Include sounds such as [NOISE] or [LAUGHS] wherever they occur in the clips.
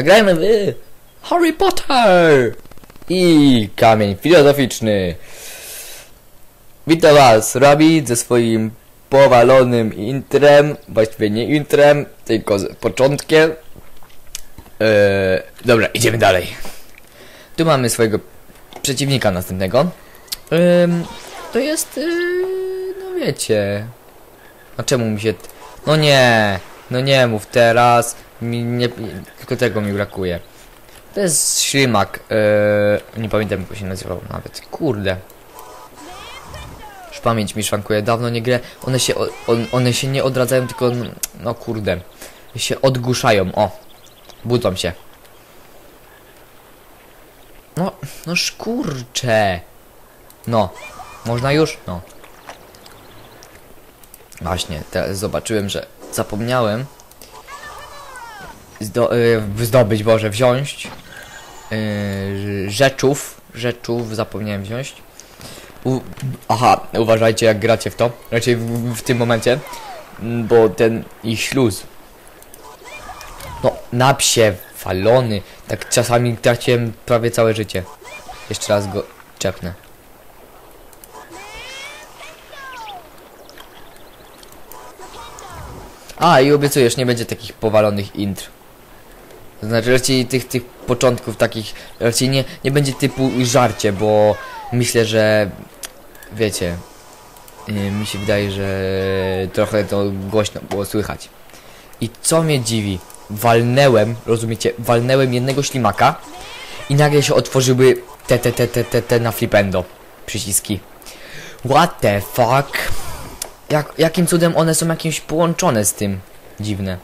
Zagrajmy w Harry Potter i kamień filozoficzny. Witam was, Rabbit ze swoim powalonym intrem, właściwie nie intrem, tylko z początkiem. Eee, dobra, idziemy dalej. Tu mamy swojego przeciwnika następnego. Ym, to jest, yy, no wiecie. A czemu mi się... No nie, no nie mów teraz. Mi nie, tylko tego mi brakuje. To jest ślimak. Yy, nie pamiętam jak się nazywał nawet. Kurde. Już pamięć mi szwankuje. Dawno nie grę. One się, on, one się nie odradzają, tylko no, no kurde. Się odgłuszają. O. Budzą się. No, no szkurcze. No. Można już? No. Właśnie, teraz zobaczyłem, że zapomniałem zdo, y, zdobyć, Boże, wziąć y, rzeczów, rzeczów zapomniałem wziąć. U, aha, uważajcie jak gracie w to, raczej w, w tym momencie, m, bo ten ich śluz, no na falony, tak czasami traciłem prawie całe życie. Jeszcze raz go czepnę. A, i obiecujesz, nie będzie takich powalonych intr. Znaczy raczej tych, tych początków takich, raczej nie, nie będzie typu żarcie, bo myślę, że wiecie, yy, mi się wydaje, że trochę to głośno było słychać. I co mnie dziwi, walnęłem, rozumiecie, walnęłem jednego ślimaka i nagle się otworzyły te, te, te, te, te, te na flipendo przyciski. What the fuck? Jak, jakim cudem one są jakimś połączone z tym? Dziwne.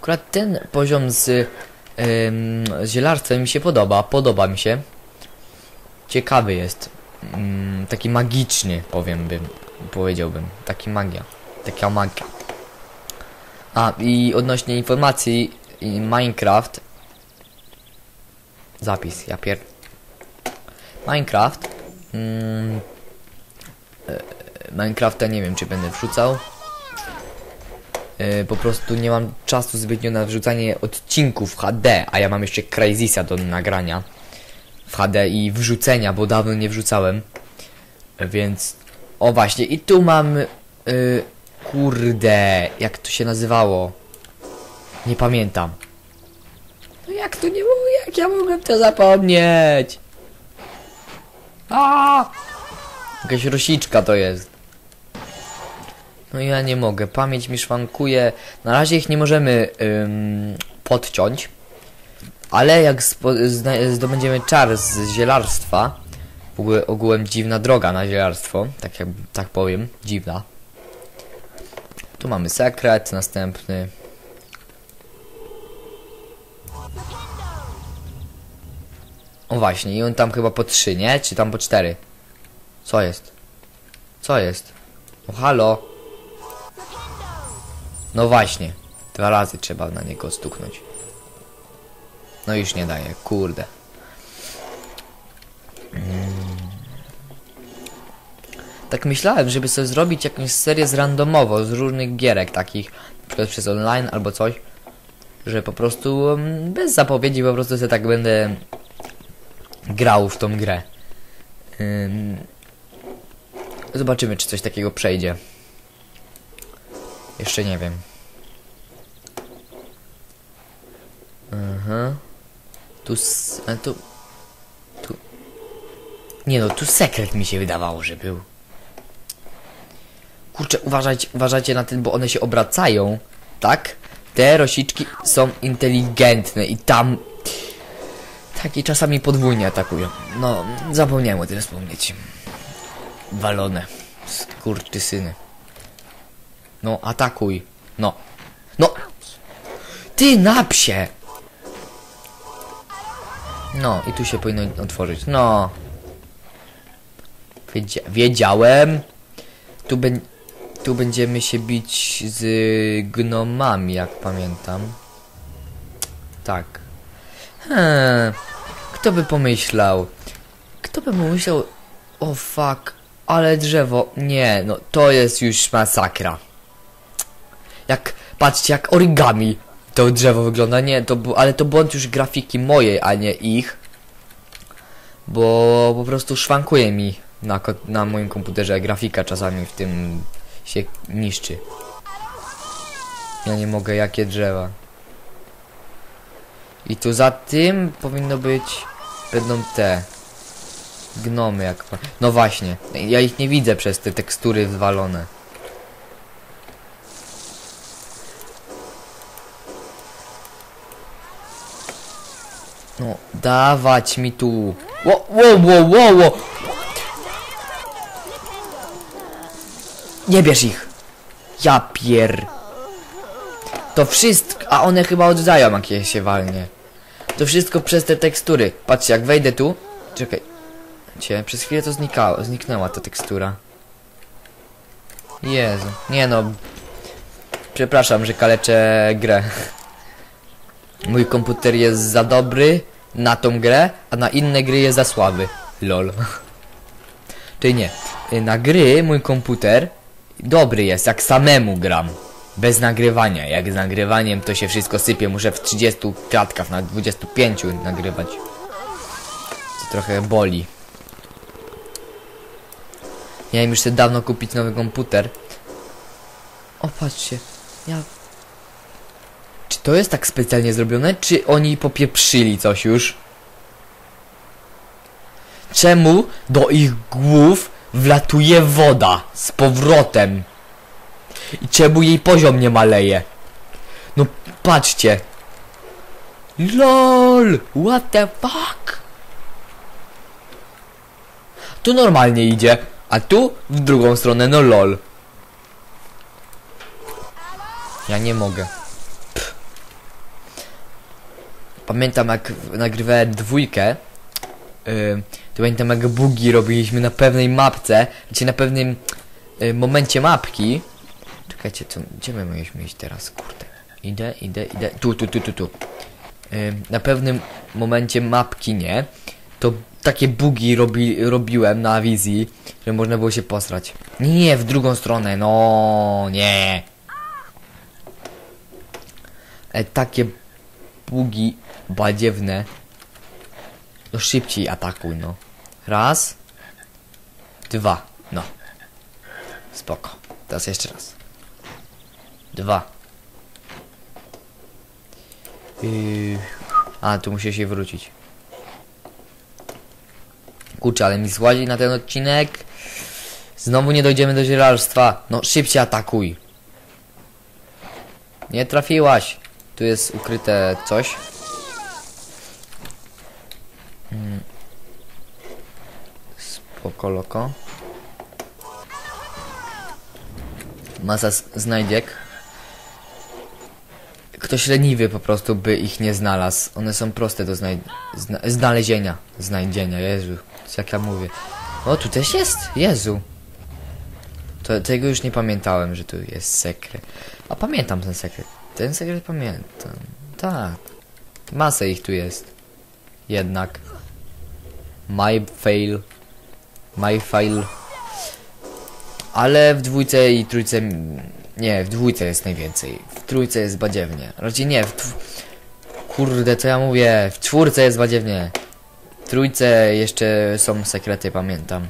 Akurat ten poziom z, ym, z zielarstwem mi się podoba. Podoba mi się. Ciekawy jest. Ym, taki magiczny, powiem bym. Powiedziałbym. Taki magia. Taka magia. A, i odnośnie informacji Minecraft. Zapis, ja pier... Minecraft. Mm, Minecrafta nie wiem czy będę wrzucał. Yy, po prostu nie mam czasu zbytnio na wrzucanie odcinków HD, a ja mam jeszcze Crazisa do nagrania w HD i wrzucenia, bo dawno nie wrzucałem. Więc o właśnie i tu mam yy, kurde, jak to się nazywało? Nie pamiętam. No jak to nie było? Jak ja mogłem to zapomnieć? A! Jakaś rosiczka to jest. No ja nie mogę, pamięć mi szwankuje. Na razie ich nie możemy ym, podciąć. Ale jak zdobędziemy czar z zielarstwa, w ogóle ogółem dziwna droga na zielarstwo, tak jak tak powiem, dziwna. Tu mamy sekret, następny. O właśnie, i on tam chyba po trzy, nie? Czy tam po cztery? Co jest? Co jest? No halo? No właśnie. Dwa razy trzeba na niego stuknąć. No już nie daje, kurde. Mm. Tak myślałem, żeby sobie zrobić jakąś serię z randomowo, z różnych gierek takich, przykład przez online albo coś, że po prostu mm, bez zapowiedzi po prostu sobie tak będę grał w tą grę. Zobaczymy, czy coś takiego przejdzie. Jeszcze nie wiem. Aha. Tu s... A tu... Tu... Nie no, tu sekret mi się wydawało, że był. Kurczę, uważajcie, uważajcie na ten, bo one się obracają. Tak? Te rosiczki są inteligentne i tam... Tak, i czasami podwójnie atakują. No, zapomniałem o tym wspomnieć. Walone. Skurczysyny. No, atakuj. No. No! Ty na psie! No, i tu się powinno otworzyć. No. Wiedzia wiedziałem. Tu, bę tu będziemy się bić z gnomami, jak pamiętam. Tak. Hmm. Kto by pomyślał? Kto by pomyślał... O fuck. Ale drzewo, nie, no to jest już masakra. Jak, patrzcie, jak origami to drzewo wygląda, nie, to ale to błąd już grafiki mojej, a nie ich. Bo po prostu szwankuje mi na, na moim komputerze grafika czasami w tym się niszczy. Ja nie mogę, jakie drzewa. I tu za tym powinno być, będą te gnomy jak... No właśnie, ja ich nie widzę przez te tekstury wywalone. No, dawać mi tu. Wo, wo, wo, wo, wo. Nie bierz ich. Ja pier... To wszystko... A one chyba oddają, jak je się walnie. To wszystko przez te tekstury. Patrzcie, jak wejdę tu... Czekaj. Cię, przez chwilę to znikało, zniknęła ta tekstura. Jezu. Nie no. Przepraszam, że kaleczę grę. Mój komputer jest za dobry na tą grę, a na inne gry jest za słaby. Lol. [LAUGHS] Czyli nie. Na gry mój komputer dobry jest, jak samemu gram. Bez nagrywania. Jak z nagrywaniem to się wszystko sypie. Muszę w 30 klatkach na 25 nagrywać. To trochę boli. Miałem już dawno kupić nowy komputer. O, patrzcie. Ja... Czy to jest tak specjalnie zrobione, czy oni popieprzyli coś już? Czemu do ich głów wlatuje woda z powrotem? I czemu jej poziom nie maleje? No patrzcie. LOL! What the fuck? Tu normalnie idzie, a tu w drugą stronę, no lol. Ja nie mogę. Pamiętam jak nagrywałem dwójkę, yy, to pamiętam jak bugi robiliśmy na pewnej mapce, znaczy na pewnym yy, momencie mapki. Czekajcie, co, gdzie my mieliśmy iść teraz, kurde. Idę, idę, idę, tu, tu, tu, tu, tu. Yy, na pewnym momencie mapki, nie? To takie bugi robi, robiłem na wizji, że można było się posrać. Nie, w drugą stronę, no nie. E, takie bugi badziewne. No szybciej atakuj, no. Raz. Dwa. No. Spoko. Teraz jeszcze raz. Dwa. Yy. A, tu muszę się wrócić. Kurczę, ale mi złazi na ten odcinek. Znowu nie dojdziemy do zielarstwa. No, szybciej atakuj. Nie trafiłaś. Tu jest ukryte coś. Mm. Spoko loko. Masa znajdziek. Ktoś leniwy po prostu by ich nie znalazł. One są proste do zna znalezienia. Znajdzienia, Jezu. Jak ja mówię. O, tu też jest? Jezu. To, tego już nie pamiętałem, że tu jest sekret. A pamiętam ten sekret. Ten sekret pamiętam. Tak. Masę ich tu jest. Jednak. My fail. My fail. Ale w dwójce i trójce... Nie, w dwójce jest najwięcej. W trójce jest badziewnie. Raczej nie, w... Kurde, co ja mówię? W czwórce jest badziewnie. Trójce jeszcze są sekrety, pamiętam.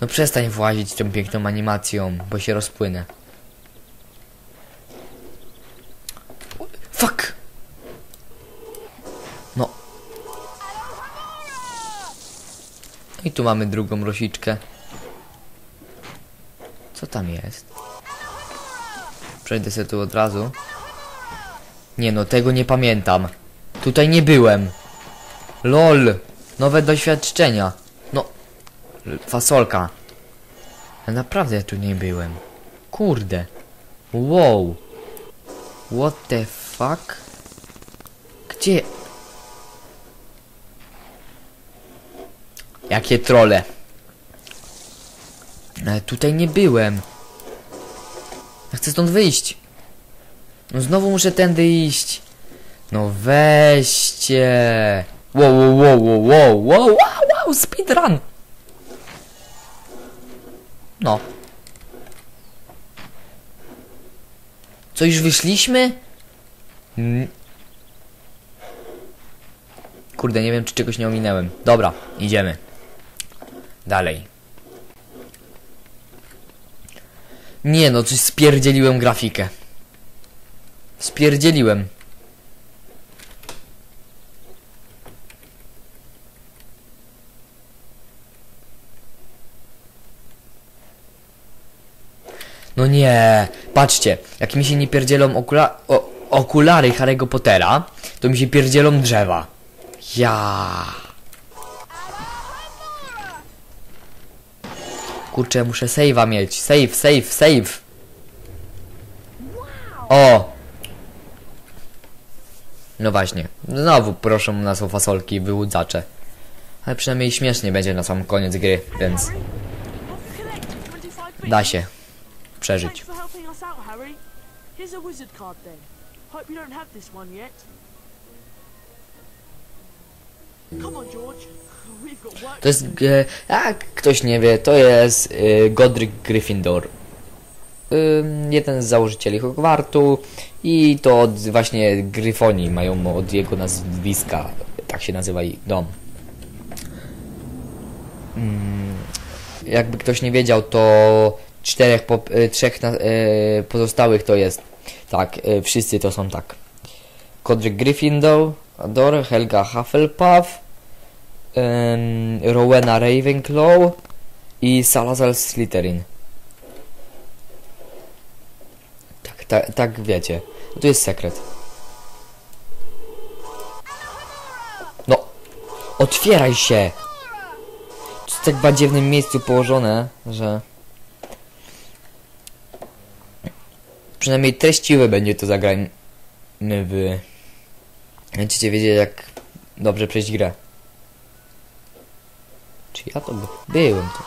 No przestań włazić tą piękną animacją, bo się rozpłynę. Fuck! No. I tu mamy drugą rosiczkę. Co tam jest? Przejdę sobie tu od razu. Nie no, tego nie pamiętam. Tutaj nie byłem. LOL! Nowe doświadczenia. No. Fasolka. Ale naprawdę ja tu nie byłem. Kurde. Wow. What the fuck? Gdzie? Jakie trole. Ale tutaj nie byłem. Ja chcę stąd wyjść. No znowu muszę tędy iść. No weźcie. Wow, wow, wow, wow, wow, wow, wow, wow, speedrun. No. Co, już wyszliśmy? Mm. Kurde, nie wiem, czy czegoś nie ominęłem. Dobra, idziemy. Dalej. Nie no, coś spierdzieliłem grafikę. Spierdzieliłem. No nie, patrzcie, jak mi się nie pierdzielą okula o, okulary Harry'ego Pottera, to mi się pierdzielą drzewa. Ja. Kurczę, muszę save'a mieć. Save, save, save. O! No właśnie. Znowu proszę nas o fasolki i wyłudzacze. Ale przynajmniej śmiesznie będzie na sam koniec gry, więc da się przeżyć. To jest, e, jak ktoś nie wie, to jest e, Godric Gryffindor. Jeden z założycieli Hogwartu i to od właśnie Gryfonii mają od jego nazwiska, tak się nazywa ich dom. Jakby ktoś nie wiedział, to czterech, po, e, trzech na, e, pozostałych to jest, tak, e, wszyscy to są tak. Godric Gryffindor, Dor, Helga Hufflepuff, em, Rowena Ravenclaw i Salazar Slytherin. Tak, tak, tak wiecie. To jest sekret. No, otwieraj się! To jest tak w badziewnym miejscu położone, że... Przynajmniej treściwe będzie to zagranie w... Będziecie wiedzieć jak dobrze przejść grę. Czy ja to by... byłem tu?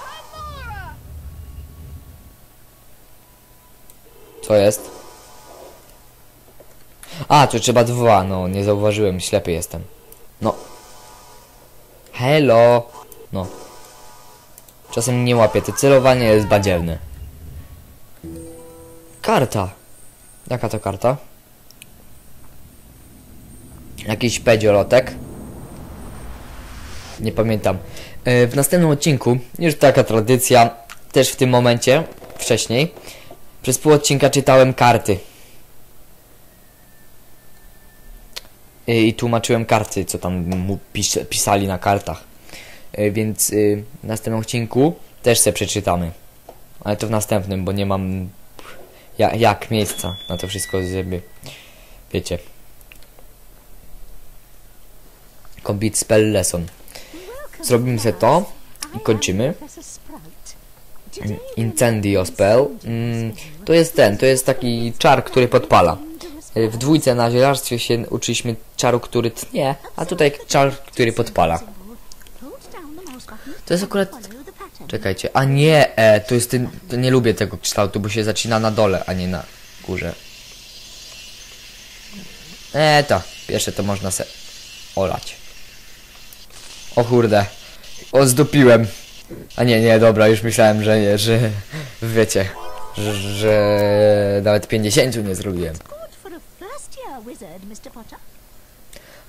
Co jest? A, tu trzeba dwa, no, nie zauważyłem, ślepy jestem. No. Hello! No. Czasem nie łapię, to celowanie jest badziewne. Karta. Jaka to karta? Jakiś pedziolotek. Nie pamiętam. E, W następnym odcinku, już taka tradycja, też w tym momencie, wcześniej, przez pół odcinka czytałem karty. E, I tłumaczyłem karty, co tam mu pis pisali na kartach. E, Więc w następnym odcinku też se przeczytamy. Ale to w następnym, bo nie mam ja, jak miejsca na to wszystko, żeby wiecie. Complete spell lesson. Zrobimy sobie to i kończymy. Incendio spell. Mm, to jest ten, to jest taki czar, który podpala. W dwójce na zielarstwie się uczyliśmy czaru, który tnie, a tutaj czar, który podpala. To jest akurat... Czekajcie, a nie, e, to jest ten, to nie lubię tego kształtu, bo się zaczyna na dole, a nie na górze. E, to, pierwsze to można se olać. O kurde, ozdupiłem. A nie, nie, dobra, już myślałem, że nie, że wiecie, że, że nawet 50 nie zrobiłem.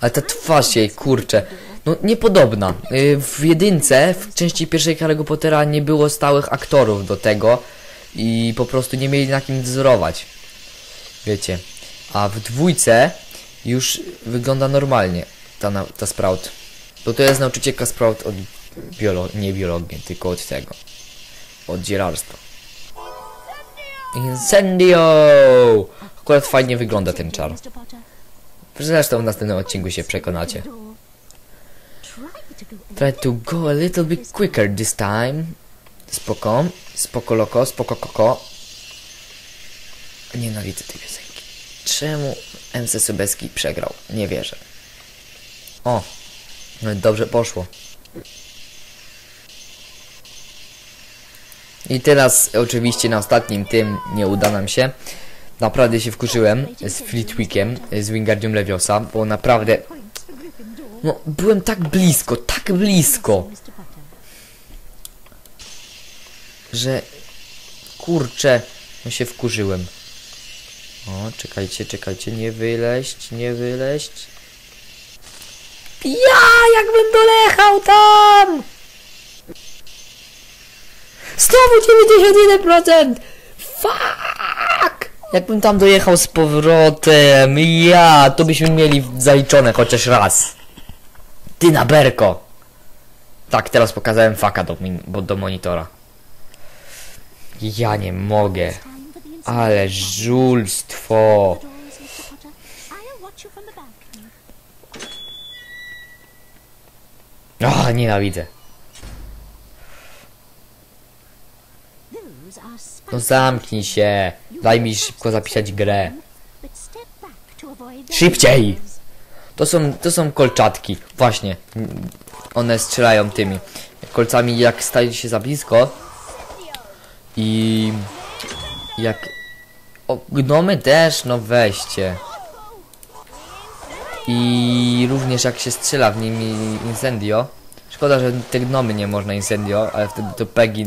Ale ta twarz jej, kurczę, no niepodobna. Y, W jedynce, w części pierwszej Harry'ego Pottera nie było stałych aktorów do tego i po prostu nie mieli na kim wzorować. Wiecie. A w dwójce już wygląda normalnie ta, ta Sprout. Bo to jest nauczycielka Sprout od biolo nie biologii, tylko od tego. Od zielarstwa. Incendio! Akurat fajnie wygląda ten czar. Zresztą w następnym odcinku się przekonacie. Try to go a little bit quicker this time. Spoko, spoko loko, spoko koko. Nienawidzę tej piosenki. Czemu MC Sobeski przegrał? Nie wierzę. O, no dobrze poszło. I teraz oczywiście na ostatnim tym nie uda nam się. Naprawdę się wkurzyłem z Fleetwickiem, z Wingardium Leviosa, bo naprawdę no, byłem tak blisko, tak blisko, że Kurczę, no się wkurzyłem. O, czekajcie, czekajcie, nie wyleść, nie wyleść. Ja, jakbym dolechał tam! Znowu 91%! Fuck! Jakbym tam dojechał z powrotem, ja, to byśmy mieli zaliczone chociaż raz. Ty na berko! Tak, teraz pokazałem faka do, do monitora. Ja nie mogę. Ale żulstwo. The doors, No zamknij się. Daj mi szybko zapisać grę. Szybciej! To są, to są kolczatki. Właśnie. One strzelają tymi kolcami jak staje się za blisko. I jak... O, gnomy też, no weźcie. I również jak się strzela w nimi incendio. Szkoda, że te gnomy nie można incendio, ale wtedy to Peggy